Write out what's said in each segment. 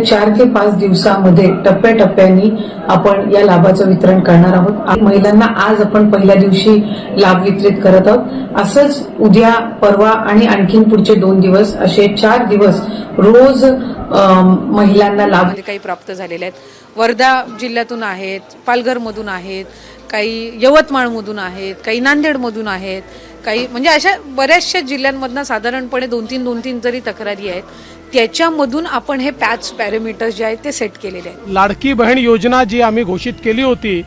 चार ते पाच दिवसामध्ये टप्प्याटप्प्याने आपण या लाभाचं वितरण करणार आहोत. महिलांना आज आपण पहिल्या दिवशी लाभ वितरित करत आहोत. असंच उद्या परवा आणि आणखीन पुढचे दोन दिवस असे चार दिवस रोज महिलांना लाभ काही प्राप्त झालेले आहेत. वर्धा जिल्ह्यातून आहेत पालघरमधून आहेत काही यवतमाळमधून आहेत काही नांदेडमधून आहेत काही म्हणजे अशा बऱ्याचशा जिल्ह्यांमधनं साधारणपणे दोन तीन दोन तीन जरी तक्रारी आहेत त्याच्यामधून आपण हे पॅच पॅरामीटर्स जे आहेत ते सेट केलेले आहेत. लाडकी बहीण योजना जी आम्ही घोषित केली होती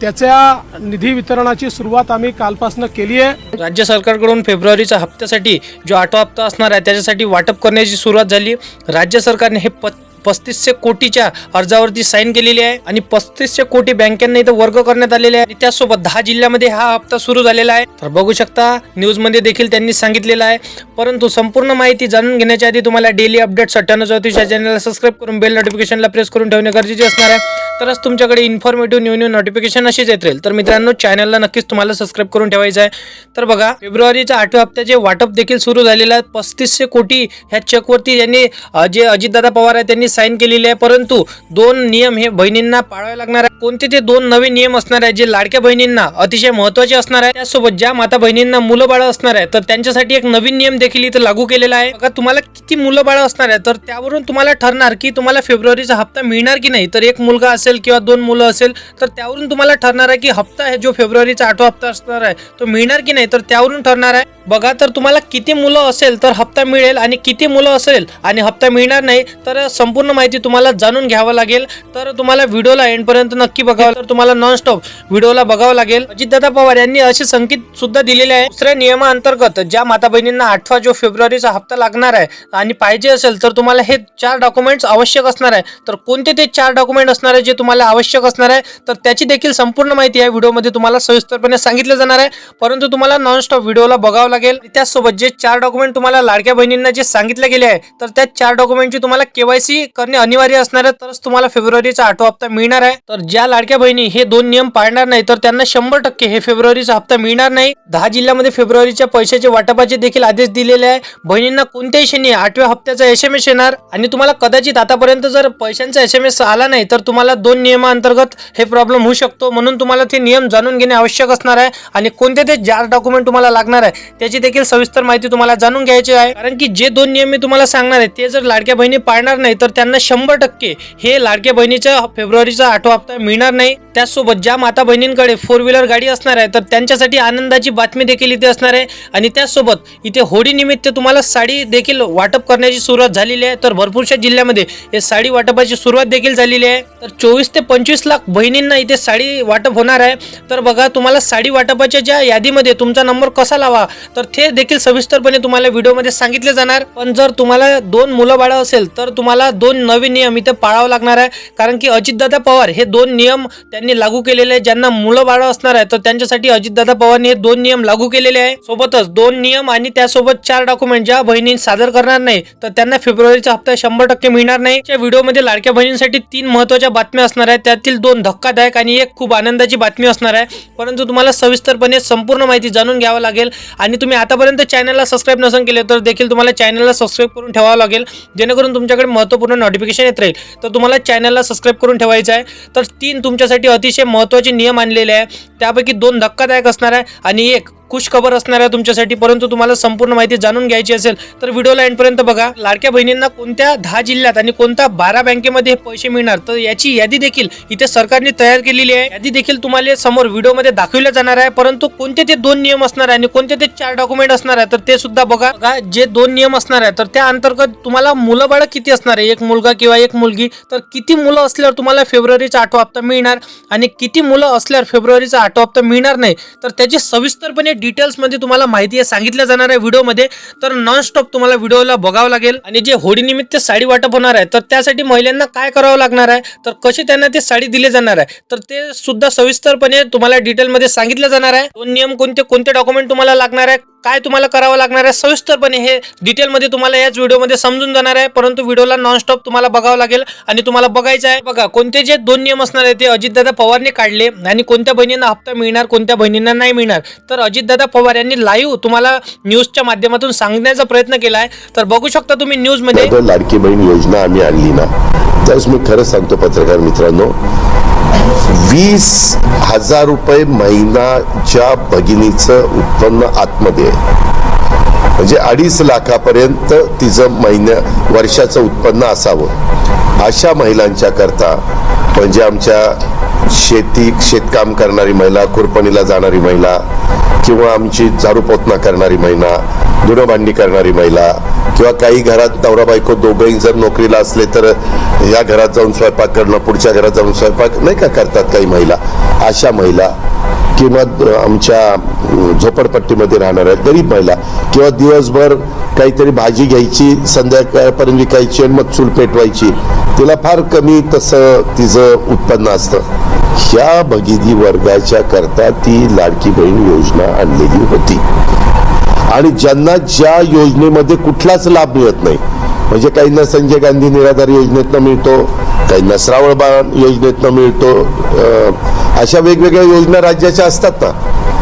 त्याच्या निधी वितरणाची सुरुवात आम्ही कालपासून केली आहे. राज्य सरकारकडून फेब्रुवारीच्या हप्त्यासाठी जो आठवा हप्ता असणार आहे त्याच्यासाठी वाटप करण्याची सुरुवात झाली. राज्य सरकारने हे प पस्तीसशे कोटीच्या अर्जावरती साईन केलेली आहे आणि पस्तीसशे कोटी बँकांना इथं वर्ग करण्यात आलेले आहे. त्यासोबत दहा जिल्ह्यामध्ये हा हप्ता सुरू झालेला आहे. तर बघू शकता न्यूजमध्ये देखील त्यांनी सांगितलेलं आहे. परंतु संपूर्ण माहिती जाणून घेण्याच्या आधी तुम्हाला डेली अपडेट्स अठ्ठ्याण्णव चौतीस या चॅनलला सबस्क्राईब करून बेल नोटिफिकेशनला प्रेस करून ठेवणे गरजेचे असणार आहे. तरच तुमच्याकडे इन्फॉर्मेटिव्ह न्यू न्यू नोटिफिकेशन अशीच येत राहील. तर मित्रांनो चॅनलला नक्कीच तुम्हाला सबस्क्राईब करून ठेवायचं आहे. तर बघा फेब्रुवारीच्या आठव्या हप्त्याचे वाटप देखील सुरू झालेलं आहे पस्तीसशे कोटी ह्या चेकवरती यांनी जे अजितदादा पवार आहे त्यांनी साईन केलेली आहे. परंतु दोन नियम हे बहिणींना पाळावे लागणार आहे कोणते ते दोन नवे नियम असणार आहे जे लाडक्या बहिणींना अतिशय महत्त्वाचे असणार आहे त्यासोबत ज्या माता बहिणींना मुलं बाळ असणार आहे तर त्यांच्यासाठी एक नवीन नियम देखील इथं लागू केलेला आहे. बघा तुम्हाला किती मुलं बाळ असणार आहे तर त्यावरून तुम्हाला ठरणार की तुम्हाला फेब्रुवारीचा हप्ता मिळणार की नाही. तर एक मुलगा असेल असेल किंवा दोन मुलं असेल तर त्यावरून तुम्हाला ठरणार आहे की हप्ता आहे जो फेब्रुवारीचा आठवा हप्ता असणार आहे तो मिळणार की नाही तर त्यावरून ठरणार आहे. बघा तर तुम्हाला किती मुलं असेल तर हप्ता मिळेल आणि किती मुलं असेल आणि हप्ता मिळणार नाही तर संपूर्ण माहिती तुम्हाला जाणून घ्यावं लागेल. तर तुम्हाला व्हिडिओला एंडपर्यंत नक्की बघावं तर तुम्हाला नॉन स्टॉप व्हिडिओला बघावं लागेल. अजितदादा पवार यांनी असे संकेत सुद्धा दिलेले आहे. दुसऱ्या नियमाअंतर्गत ज्या माता बहिणींना आठवा जो फेब्रुवारीचा हप्ता लागणार आहे आणि पाहिजे असेल तर तुम्हाला हे चार डॉक्युमेंट्स आवश्यक असणार आहे. तर कोणते ते चार डॉक्युमेंट असणार आहे जे तुम्हाला आवश्यक असणार आहे तर त्याची देखील संपूर्ण माहिती या व्हिडिओमध्ये तुम्हाला सविस्तरपणे सांगितलं जाणार आहे. परंतु तुम्हाला नॉन स्टॉप व्हिडिओला बघावं लागेल. त्याचसोबत जे चार डॉक्युमेंट तुम्हाला लाडक्या बहिणींना जे सांगितले गेले आहे तर त्या चार डॉक्युमेंटची तुम्हाला केवायसी करणे अनिवार्य असणार आहे. तरच तुम्हाला फेब्रुवारीचा आठवा हप्ता मिळणार आहे. तर ज्या लाडक्या बहिणी हे दोन नियम पाळणार नाही तर त्यांना शंभर टक्के हे फेब्रुवारीचा हप्ता मिळणार नाही. दहा जिल्ह्यामध्ये फेब्रुवारीच्या पैशाचे वाटपाचे देखील आदेश दिलेले आहे. बहिणींना कोणत्याही क्षणी आठव्या हप्त्याचा एस एम एस येणार आणि तुम्हाला कदाचित आतापर्यंत जर पैशांचा एस एम एस आला नाही तर तुम्हाला दोन नियमाअंतर्गत हे प्रॉब्लेम होऊ शकतो. म्हणून तुम्हाला ते नियम जाणून घेणे आवश्यक असणार आहे आणि कोणते ते चार डॉक्युमेंट तुम्हाला लागणार आहे त्याची देखील सविस्तर माहिती तुम्हाला जाणून घ्यायची आहे. कारण की जे दोन नियम मी तुम्हाला सांगणार आहे ते जर लाडक्या बहिणी पाळणार नाही तर त्यांना शंभर टक्के हे लाडक्या बहिणीच्या फेब्रुवारीचा आठवा हप्ता मिळणार नाही. त्याचसोबत ज्या माता बहिणींकडे फोर व्हीलर गाडी असणार आहे तर त्यांच्यासाठी आनंदाची बातमी देखील इथे असणार आहे. आणि त्याचसोबत इथे होळीनिमित्त तुम्हाला साडी देखील वाटप करण्याची सुरुवात झालेली आहे. तर भरपूरशा जिल्ह्यामध्ये हे साडी वाटपाची सुरुवात देखील झालेली आहे. तर चोवीस ते पंचवीस लाख बहिणींना इथे साडी वाटप होणार आहे. तर बघा तुम्हाला साडी वाटपाच्या ज्या यादीमध्ये तुमचा नंबर कसा लावा तर ते देखील सविस्तरपणे तुम्हाला व्हिडिओमध्ये सांगितले जाणार. पण जर तुम्हाला दोन मुलं बाळं असेल तर तुम्हाला दोन नवीन नियम इथे पाळावं लागणार आहे. कारण की अजितदादा पवार हे दोन नियम त्यांनी लागू केलेले आहे ज्यांना मुलं बाळं असणार आहे तर त्यांच्यासाठी अजितदादा पवारने हे दोन नियम लागू केलेले आहे. सोबतच दोन नियम आणि त्यासोबत चार डॉक्युमेंट ज्या बहिणी सादर करणार नाही तर त्यांना फेब्रुवारीचा हप्ता शंभर टक्के मिळणार नाही. त्या व्हिडिओमध्ये लाडक्या बहिणींसाठी तीन महत्त्वाच्या बातम्या असणार आहे त्यातील दोन धक्कादायक आणि एक खूप आनंदाची बातमी असणार आहे. परंतु तुम्हाला सविस्तरपणे संपूर्ण माहिती जाणून घ्यावं लागेल आणि तुम्ही आतापर्यंत चॅनलला सबस्क्राईब नसून केले तर देखील तुम्हाला चॅनलला सबस्क्राईब करून ठेवावं लागेल. जेणेकरून तुमच्याकडे महत्त्वपूर्ण नोटिफिकेशन येत राहील. तर तुम्हाला चॅनलला सबस्क्राईब करून ठेवायचं आहे. तर तीन तुमच्यासाठी अतिशय महत्त्वाचे नियम आणलेले आहे. त्यापैकी दोन धक्कादायक असणार आहे आणि एक खुश खबर असणार आहे तुमच्यासाठी परंतु तुम्हाला संपूर्ण माहिती जाणून घ्यायची असेल तर व्हिडिओला एंडपर्यंत बघा. लाडक्या बहिणींना कोणत्या दहा जिल्ह्यात आणि कोणत्या बारा बँकेमध्ये हे पैसे मिळणार तर याची यादी देखील इथे सरकारने तयार केलेली आहे. यादी देखील तुम्हाला समोर व्हिडिओमध्ये दाखवल्या जाणार आहे परंतु कोणते ते दोन नियम असणार आहे आणि कोणते ते चार डॉक्युमेंट असणार आहे तर ते सुद्धा बघा. बघा जे दोन नियम असणार आहे तर त्या अंतर्गत तुम्हाला मुलं बाळ किती असणार आहे? एक मुलगा किंवा एक मुलगी तर किती मुलं असल्यावर तुम्हाला फेब्रुवारीचा आठवा हप्ता मिळणार आणि किती मुलं असल्यावर फेब्रुवारीचा आठवा हप्ता मिळणार नाही तर त्याची सविस्तरपणे डिटेल्समध्ये तुम्हाला माहिती आहे सांगितलं जाणार आहे व्हिडिओमध्ये. तर नॉनस्टॉप तुम्हाला व्हिडिओला बघावं लागेल. आणि जे होळीनिमित्त साडी वाटप होणार आहे तर त्यासाठी महिलांना काय करावं लागणार आहे तर कशी त्यांना ते साडी दिली जाणार आहे तर ते सुद्धा सविस्तरपणे तुम्हाला डिटेलमध्ये सांगितलं जाणार आहे. दोन नियम कोणते कोणते डॉक्युमेंट तुम्हाला लागणार आहे काय तुम्हाला करावं लागणार आहे सविस्तरपणे हे डिटेलमध्ये तुम्हाला याच व्हिडिओमध्ये समजून जाणार आहे. परंतु व्हिडिओला नॉनस्टॉप तुम्हाला बघावं लागेल आणि तुम्हाला बघायचं आहे. बघा कोणते जे दोन नियम असणार आहे ते अजितदादा पवारने काढले आणि कोणत्या बहिणींना हप्ता मिळणार कोणत्या बहिणींना नाही मिळणार. तर अजित अजितदादा पवार यांनी लाईव्ह तुम्हाला न्यूजच्या माध्यमातून सांगण्याचा प्रयत्न केला आहे तर बघू शकता तुम्ही न्यूजमध्ये मध्ये लाडकी बहीण योजना आम्ही आणली ना. त्यावेळेस मी खरं सांगतो पत्रकार मित्रांनो वीस हजार रुपये महिनाच्या भगिनीचं उत्पन्न आतमध्ये म्हणजे अडीच लाखापर्यंत तिचं महिन्या वर्षाचं उत्पन्न असावं. अशा महिलांच्या करता म्हणजे आमच्या शेती शेतकाम करणारी महिला कुरपणीला जाणारी महिला किंवा आमची झाडू पोतना करणारी महिला धुणं भांडी करणारी महिला किंवा काही घरात नवरा बायको दोघंही जर नोकरीला असले तर या घरात जाऊन स्वयंपाक करणं पुढच्या घरात जाऊन स्वयंपाक नाही का करतात काही महिला? अशा महिला किंवा आमच्या झोपडपट्टीमध्ये राहणाऱ्या गरीब महिला किंवा दिवसभर काहीतरी भाजी घ्यायची संध्याकाळपर्यंत विकायची आणि मग चूल पेटवायची तिला फार कमी तसं तिचं उत्पन्न असतं. ह्या भगिनी वर्गाच्या करता ती लाडकी बहीण योजना आणलेली होती. आणि ज्यांना ज्या योजनेमध्ये कुठलाच लाभ मिळत नाही म्हणजे काहींना संजय गांधी निराधार योजनेतनं मिळतो काहींना श्रावण बाळ योजनेतनं मिळतो अशा वेगवेगळ्या योजना राज्याच्या असतात ना.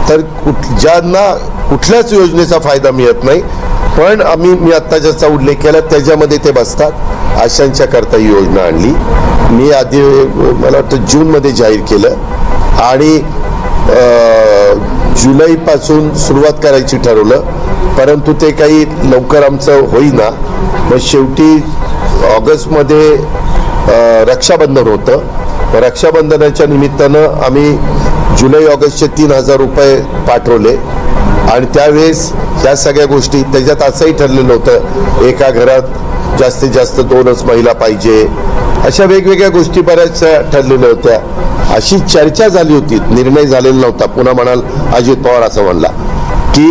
तर कुठ ज्यांना कुठल्याच योजनेचा फायदा मिळत नाही पण आम्ही मी आत्ता ज्याचा उल्लेख केला त्याच्यामध्ये ते बसतात. अशांच्या करता ही योजना आणली. मी आधी मला वाटतं जूनमध्ये जाहीर केलं. आणि जुलैपासून सुरुवात करायची ठरवलं. परंतु ते काही लवकर आमचं होईना. मग शेवटी ऑगस्टमध्ये रक्षाबंधन होतं. रक्षाबंधनाच्या निमित्तानं आम्ही जुलै ऑगस्टचे तीन हजार रुपये पाठवले. आणि त्यावेळेस ह्या सगळ्या गोष्टी त्याच्यात असंही ठरलेलं होतं एका घरात जास्तीत जास्त दोनच महिला पाहिजे. अशा वेगवेगळ्या गोष्टी बऱ्याचशा ठरलेल्या होत्या. अशी चर्चा झाली होती. निर्णय झालेला नव्हता. पुन्हा म्हणाल अजित पवार असं म्हणला की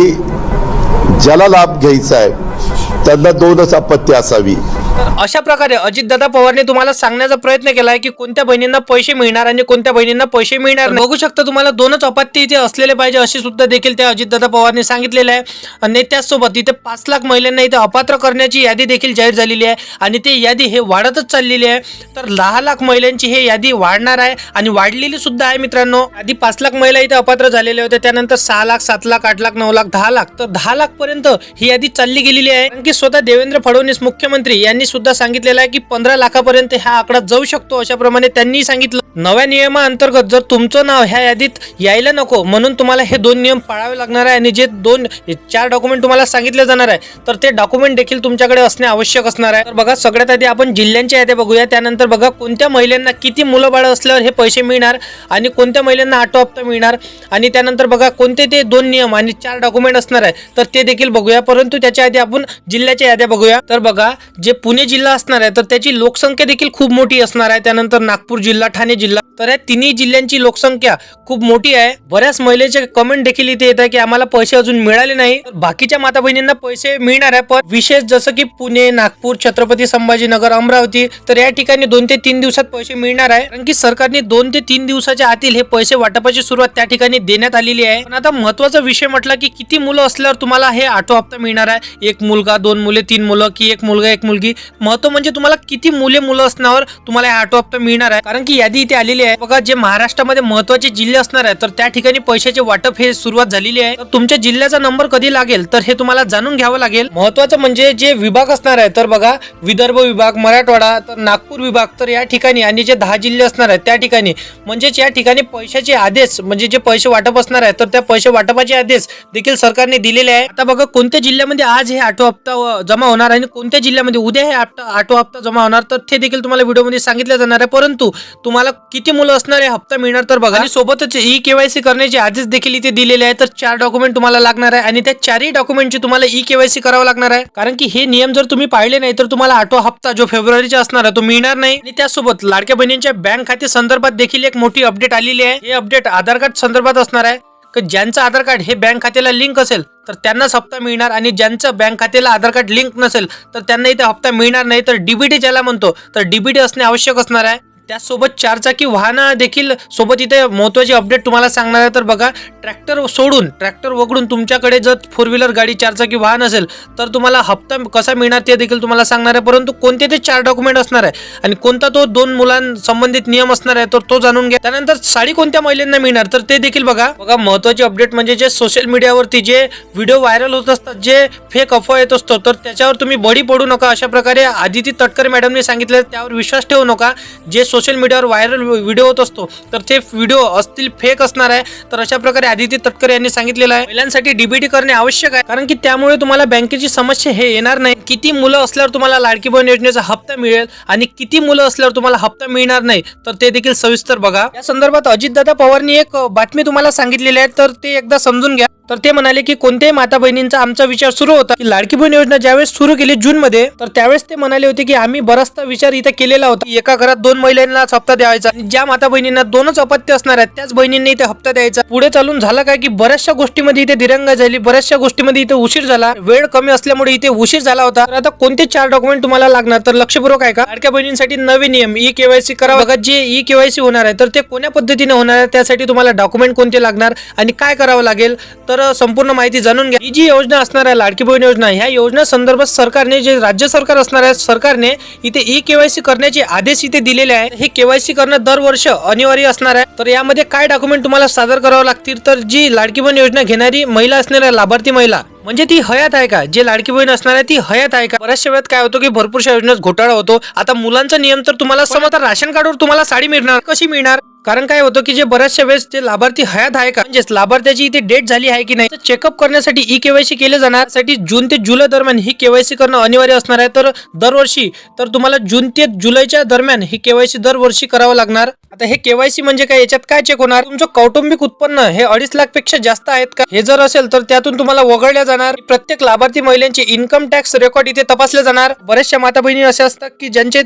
ज्याला लाभ घ्यायचा आहे त्यांना दोनच आपत्ती असावी. तर अशा प्रकारे अजितदादा पवारने तुम्हाला सांगण्याचा प्रयत्न केला आहे की कोणत्या बहिणींना पैसे मिळणार आणि कोणत्या बहिणींना पैसे मिळणार बघू शकता तुम्हाला दोनच अपत्य इथे असलेले पाहिजे अशी सुद्धा देखील त्या अजितदादा पवारने सांगितलेलं आहे. आणि त्याचसोबत इथे पाच लाख महिलांना इथे अपात्र करण्याची यादी देखील जाहीर झालेली आहे. आणि ते यादी हे वाढतच चाललेली आहे. तर दहा लाख महिलांची हे यादी वाढणार आहे आणि वाढलेली सुद्धा आहे मित्रांनो. आधी पाच लाख महिला इथे अपात्र झालेल्या होत्या. त्यानंतर सहा लाख सात लाख आठ लाख नऊ लाख दहा लाख. तर दहा लाख पर्यंत ही यादी चालली गेलेली आहे. कारण की स्वतः देवेंद्र फडणवीस मुख्यमंत्री यांनी सुद्धा सांगितलेलं आहे की पंधरा लाखापर्यंत हा आकडा जाऊ शकतो अशा प्रमाणे त्यांनी सांगितलं. नव्या नियमाअंतर्गत जर तुमचं नाव ह्या यादीत यायला नको म्हणून तुम्हाला हे दोन नियम पाळावे लागणार आहे आणि जे दोन चार डॉक्युमेंट तुम्हाला सांगितले जाणार आहे तर ते डॉक्युमेंट देखील तुमच्याकडे असणे आवश्यक असणार आहे. तर बघा सगळ्यात आधी आपण जिल्ह्यांच्या याद्या बघूया. त्यानंतर बघा कोणत्या महिलांना किती मुलं बाळ असल्यावर हे पैसे मिळणार आणि कोणत्या महिलांना आठो हप्ता मिळणार? आणि त्यानंतर बघा कोणते ते दोन नियम आणि चार डॉक्युमेंट असणार आहे तर ते देखील बघूया. परंतु त्याच्या आधी आपण जिल्ह्याच्या याद्या बघूया. तर बघा जे पुणे जिल्हा असणार आहे तर त्याची लोकसंख्या देखील खूप मोठी असणार आहे. त्यानंतर नागपूर जिल्हा ठाणे जिल्हा. तर या तिन्ही जिल्ह्यांची लोकसंख्या खूप मोठी आहे. बऱ्याच महिलेचे कमेंट देखील इथे येत आहे की आम्हाला पैसे अजून मिळाले नाही. बाकीच्या माता बहिणींना पैसे मिळणार आहे पण विशेष जसं की पुणे नागपूर छत्रपती संभाजीनगर अमरावती तर या ठिकाणी दोन ते तीन दिवसात पैसे मिळणार आहे. कारण की सरकारने दोन ते तीन दिवसाच्या आतील हे पैसे वाटपाची सुरुवात त्या ठिकाणी देण्यात आलेली आहे. पण आता महत्त्वाचा विषय म्हटला की किती मुलं असल्यावर तुम्हाला हे आठो हप्ता मिळणार आहे? एक मुलगा दोन मुले तीन मुलं की एक मुलगा एक मुलगी? महत्त्व म्हणजे तुम्हाला किती मुले मुलं असण्यावर तुम्हाला हे आठो हप्ता मिळणार आहे. कारण की यादी इथे आलेली आहे. बघा जे महाराष्ट्रामध्ये महत्त्वाचे जिल्हे असणार आहे तर त्या ठिकाणी पैशाचे वाटप हे सुरुवात झालेली आहे. तर तुमच्या जिल्ह्याचा नंबर कधी लागेल तर हे तुम्हाला जाणून घ्यावं लागेल. महत्वाचं म्हणजे जे विभाग असणार आहे तर बघा विदर्भ विभाग मराठवाडा तर नागपूर विभाग तर या ठिकाणी आणि जे दहा जिल्हे असणार आहेत त्या ठिकाणी. म्हणजेच या ठिकाणी पैशाचे आदेश म्हणजे जे पैसे वाटप असणार आहे तर त्या पैसे वाटपाचे आदेश देखील सरकारने दिलेले आहे. आता बघा कोणत्या जिल्ह्यामध्ये आज हे आठो हप्ता जमा होणार आणि कोणत्या जिल्ह्यामध्ये उद्या हे हप्ता- आठो हप्ता जमा होणार तर ते देखील तुम्हाला व्हिडिओमध्ये सांगितलं जाणार आहे. परंतु तुम्हाला किती मुलं असणार आहे? हप्ता मिळणार तर बघा. आणि सोबतच ई केवायसी करण्याचे आदेश देखील इथे दिलेले आहे. तर चार डॉक्युमेंट तुम्हाला लागणार आहे. आणि त्या चारही डॉक्युमेंटची तुम्हाला ई केवायसी करावं लागणार आहे. कारण की हे नियम जर तुम्ही पाळले नाही तर तुम्हाला आठवा हप्ता जो फेब्रुवारीचा असणार आहे तो मिळणार नाही. आणि त्यासोबत लाडक्या बहिणींच्या बँक खाते संदर्भात देखील एक मोठी अपडेट आलेली आहे. हे अपडेट आधार कार्ड संदर्भात असणार आहे. ज्यांचं आधार कार्ड हे बँक खात्याला लिंक असेल तर त्यांनाच हप्ता मिळणार. आणि ज्यांचं बँक खात्याला आधार कार्ड लिंक नसेल तर त्यांना इथे हप्ता मिळणार नाही. तर डीबीटी ज्याला म्हणतो तर डीबीटी असणे आवश्यक असणार आहे. त्याचसोबत चारचाकी वाहनं देखील सोबत इथे महत्त्वाची अपडेट तुम्हाला सांगणार आहे. तर बघा ट्रॅक्टर सोडून ट्रॅक्टर वगळून तुमच्याकडे जर फोर व्हीलर गाडी चारचाकी वाहन असेल तर तुम्हाला हप्ता कसा मिळणार ते देखील तुम्हाला सांगणार आहे. परंतु कोणते ते चार डॉक्युमेंट असणार आहे आणि कोणता तो दोन मुलांसंबंधित नियम असणार आहे तर तो जाणून घ्या. त्यानंतर साडी कोणत्या महिलांना मिळणार? तर ते देखील बघा. बघा महत्वाची अपडेट म्हणजे जे सोशल मीडियावरती जे व्हिडिओ व्हायरल होत असतात जे फेक अफवा येत असतो तर त्याच्यावर तुम्ही बळी पडू नका. अशा प्रकारे आदिती तटकर मॅडमने सांगितलं त्यावर विश्वास ठेवू नका. जे सोशल मीडियावर व्हायरल व्हिडिओ होत असतो. तर ते व्हिडिओ असतील फेक असणार आहे. तर अशा प्रकारे आदिती तटकरे यांनी सांगितलेलं आहे. महिलांसाठी डीबीटी करणे आवश्यक आहे. कारण की त्यामुळे तुम्हाला बँकेची समस्या हे येणार नाही. किती मुलं असल्यावर तुम्हाला लाडकी बहीण योजनेचा हप्ता मिळेल आणि किती मुलं असल्यावर तुम्हाला हप्ता मिळणार नाही तर ते देखील सविस्तर बघा. या संदर्भात अजितदादा पवारनी एक बातमी तुम्हाला सांगितलेली आहे. तर ते एकदा समजून घ्या. तर ते म्हणाले की कोणत्याही माता बहिणींचा आमचा विचार सुरू होता की लाडकी बहीण योजना ज्यावेळेस सुरू केली जून मध्ये तर त्यावेळेस ते म्हणाले होते की आम्ही बराचसा विचार इथे केलेला होता. एका घरात दोन महिलांनाच हप्ता द्यायचा आणि ज्या माता बहिणींना दोनच अपत्य असणार आहेत त्याच बहिणींनी इथे हप्ता द्यायचा. पुढे चालून झालं काय की बऱ्याचशा गोष्टीमध्ये इथे दिरंगा झाली बऱ्याचशा गोष्टीमध्ये इथे उशीर झाला. वेळ कमी असल्यामुळे इथे उशीर झाला होता. तर आता कोणते चार डॉक्युमेंट तुम्हाला लागणार? तर लक्षपूर्वक आहे का लाडक्या बहिणींसाठी नवे नियम ई केवायसी करा बघा जे ई केवायसी होणार आहे तर ते कोण्या पद्धतीने होणार आहे त्यासाठी तुम्हाला डॉक्युमेंट कोणते लागणार आणि काय करावं लागेल? तर तर संपूर्ण माहिती जाणून घ्या. ही जी योजना असणार आहे लाडकी बहीण योजना ह्या योजना संदर्भात सरकारने जे राज्य सरकार असणार आहे सरकारने इथे ई केवायसी करण्याचे आदेश इथे दिलेले आहे हे केवायसी करणं दरवर्ष अनिवार्य असणार आहे. तर यामध्ये काय डॉक्युमेंट तुम्हाला सादर करावं लागतील? तर जी लाडकी बहीण योजना घेणारी महिला असणार आहे लाभार्थी महिला म्हणजे ती हयात आहे का? जे लाडकी बहीण असणार आहे ती हयात आहे का? बऱ्याचशा वेळात काय होतं की भरपूरशा योजनेत घोटाळा होतो. आता मुलांचा नियम तर तुम्हाला समजा राशन कार्डवर तुम्हाला साडी मिळणार. कशी मिळणार? कारण काय होतं की जे बऱ्याचशा वेळेस ते लाभार्थी हयात आहे का म्हणजेच लाभार्थ्याची इथे डेट झाली आहे की नाही चेकअप करण्यासाठी ई केवायसी केले जाणार. साठी जून ते जुलै दरम्यान ही केवायसी करणं अनिवार्य असणार आहे. तर दरवर्षी तर तुम्हाला जून ते जुलैच्या दरम्यान ही केवायसी दरवर्षी करावं लागणार. आता हे केवायसी म्हणजे काय? याच्यात काय चेक होणार? तुमचं कौटुंबिक उत्पन्न हे अडीच लाखपेक्षा जास्त आहेत का? हे जर असेल तर त्यातून तुम्हाला वगळल्या जाणार. प्रत्येक लाभार्थी महिलांचे इन्कम टॅक्स रेकॉर्ड इथे तपासले जाणार. बऱ्याचशा माता बहिणी असे असतात की ज्यांचे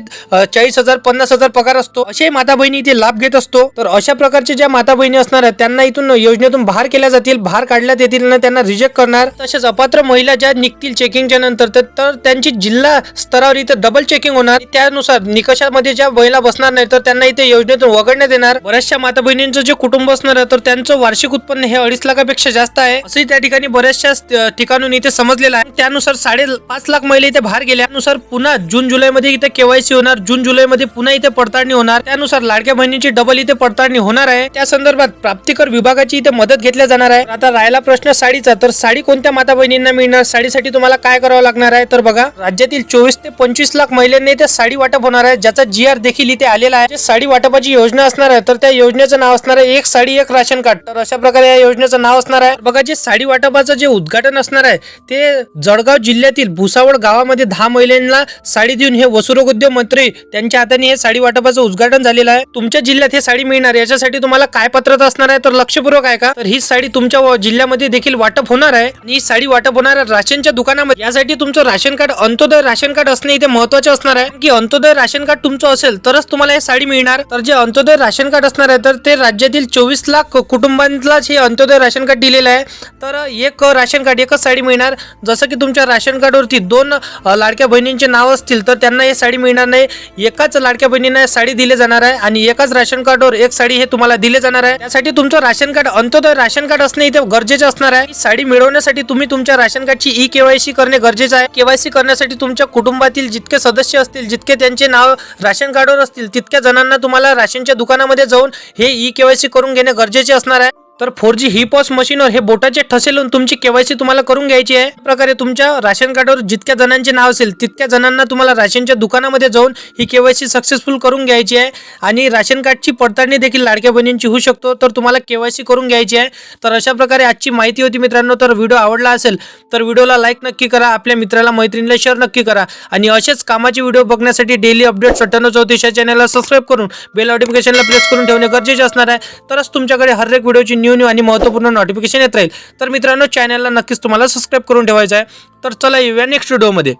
चाळीस हजार पन्नास हजार पगार असतो. असे माता बहिणी इथे लाभ घेत असतो. तर अशा प्रकारचे ज्या माता बहिणी असणार आहेत त्यांना इथून योजनेतून बाहेर केल्या जातील बाहेर काढण्यात येतील ना त्यांना रिजेक्ट करणार. तसेच अपात्र महिला ज्या निघतील चेकिंगच्या नंतर तर- तर त्यांची जिल्हा स्तरावर इथे डबल चेकिंग होणार. त्यानुसार निकषामध्ये ज्या महिला बसणार नाही तर त्यांना इथे योजनेतून वगळण्यात येणार. बऱ्याचशा माता बहिणींचं जे कुटुंब असणार आहे तर त्यांचं वार्षिक उत्पन्न हे अडीच लाखापेक्षा जास्त आहे. असंही त्या ठिकाणी बऱ्याचशा ठिकाणून इथे समजलेलं आहे. त्यानुसार साडे पाच लाख महिला इथे बाहेर गेल्या. त्यानुसार पुन्हा जून जुलैमध्ये इथे केवायसी होणार. जून जुलैमध्ये पुन्हा इथे पडताळणी होणार. त्यानुसार लाडक्या बहिणींची डबल इथे पडताळणी होणार आहे. त्या संदर्भात प्राप्तिकर विभागाची इथे मदत घेतल्या जाणार आहे. आता राहिला प्रश्न साडीचा. तर साडी कोणत्या माता बहिणींना मिळणार? साडीसाठी तुम्हाला काय करावं लागणार आहे? तर बघा राज्यातील चोवीस ते पंचवीस लाख महिलांना इथे साडी वाटप होणार आहे ज्याचा जी आर देखील इथे आलेला आहे. साडी वाटपाची योजना योजना असणार आहे तर त्या योजनेचं नाव असणार आहे एक साडी एक राशन कार्ड. तर अशा प्रकारे या योजनेचं नाव असणार आहे. बघा जे साडी वाटपाचं जे उद्घाटन असणार आहे ते जळगाव जिल्ह्यातील भुसावळ गावामध्ये दहा महिलांना साडी देऊन हे वसुरोगोद्योग मंत्री त्यांच्या हाताने हे साडी वाटपाचं उद्घाटन झालेलं आहे. तुमच्या जिल्ह्यात हे साडी मिळणार याच्यासाठी तुम्हाला काय पात्रता असणार आहे तर लक्षपूर्वक आहे का तर ही साडी तुमच्या जिल्ह्यामध्ये देखील वाटप होणार आहे. आणि ही साडी वाटप होणार आहे राशनच्या दुकानामध्ये यासाठी तुमचं ration card Antyodaya ration card असणे इथे महत्त्वाचे असणार आहे. की अंत्योदय राशन कार्ड तुमचं असेल तरच तुम्हाला हे साडी मिळणार. तर जे अंत्योदय राशन कार्ड असणार आहे तर ते राज्यातील चोवीस लाख कुटुंबांनाच हे अंत्योदय राशन कार्ड दिलेलं आहे. तर एक राशन कार्ड एकच साडी मिळणार. जसं की तुमच्या राशन कार्डवरती दोन लाडक्या बहिणींचे नाव असतील तर त्यांना हे साडी मिळणार नाही. एकाच लाडक्या बहिणींना साडी दिली जाणार आहे आणि एकाच राशन कार्डवर एक साडी हे तुम्हाला दिले जाणार आहे. त्यासाठी तुमचं ration card Antyodaya ration card असणे इथे गरजेचे असणार आहे. साडी मिळवण्यासाठी तुम्ही तुमच्या राशन कार्डची ई केवायसी करणे गरजेचं आहे. केवायसी करण्यासाठी तुमच्या कुटुंबातील जितके सदस्य असतील जितके त्यांचे नाव राशन कार्डवर असतील तितक्या जणांना तुम्हाला राशन राशनच्या दुकानामध्ये जाऊन हे ई केवायसी करून घेणे गरजेचे असणार आहे. तर फोर जी ही पॉस मशीनवर हे बोटाचे ठसे लावून तुमची केवायसी तुम्हाला करून घ्यायची आहे. प्रकारे तुमच्या राशन कार्डवर जितक्या जणांचे नाव असेल तितक्या जणांना तुम्हाला राशनच्या दुकानामध्ये जाऊन ही केवायसी सक्सेसफुल करून घ्यायची आहे. आणि राशन कार्डची पडताळणी देखील लाडक्या बहिणींची होऊ शकतो. तर तुम्हाला केवायसी करून घ्यायची आहे. तर अशा प्रकारे आजची माहिती होती मित्रांनो. तर व्हिडिओ आवडला असेल तर व्हिडिओला लाईक नक्की करा. आपल्या मित्राला मैत्रिणीला शेअर नक्की करा. आणि असेच कामाचे व्हिडिओ बघण्यासाठी डेली अपडेट सत्त्याण्णव चौतीसच्या चॅनलला सबस्क्राईब करून बेल नोटिफिकेशनला प्रेस करून ठेवणे गरजेचे असणार आहे. तरच तुमच्याकडे हर एक व्हिडिओची न्यू न्यू आणि महत्त्वपूर्ण नोटिफिकेशन येत राहील. तर मित्रांनो चॅनलला नक्कीच तुम्हाला सबस्क्राईब करून ठेवायचं आहे. तर चला येऊया नेक्स्ट व्हिडिओमध्ये